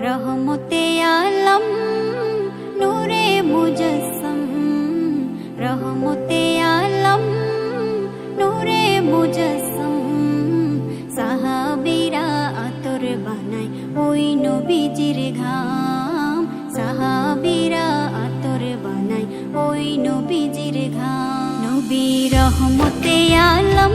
রহমতে আলম নূরে মুজসম রহমতে আলম নূরে মুজসম সাহাবিরা আতর বানায় ওই নবীজির ঘাম সাহাবিরা আতর বানায় ওই নবীজির ঘাম নবী রহমতে আলম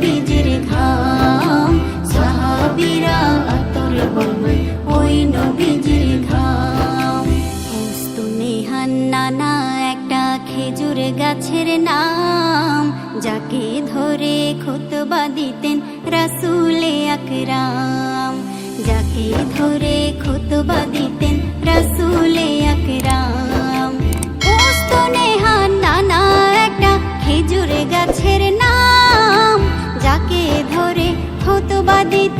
নবীজির ঘাম, সাহাবিরা তোর বমন ওই একটা খেজুর গাছের নাম, যাকে ধরে খুতবা দিতেন রাসুলে আকরাম। যাকে ধরে খুতবা দিতেন রাসুলে আকরাম। খুতবা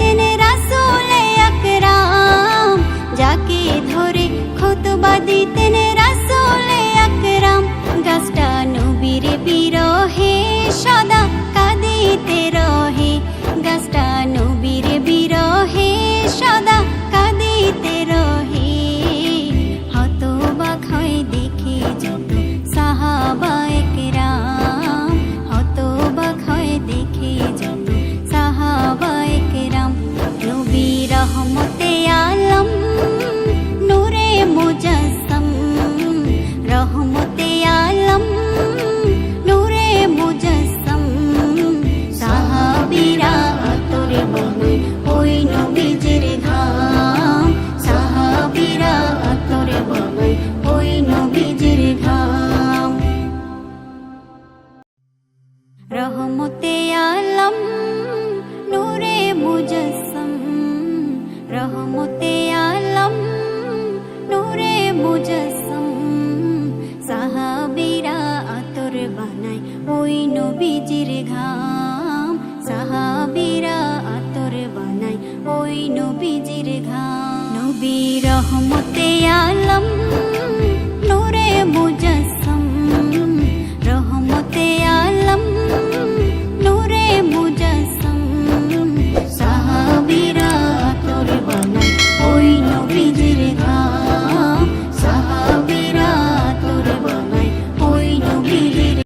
নবীজির ঘাম। নবী রহমতে আলম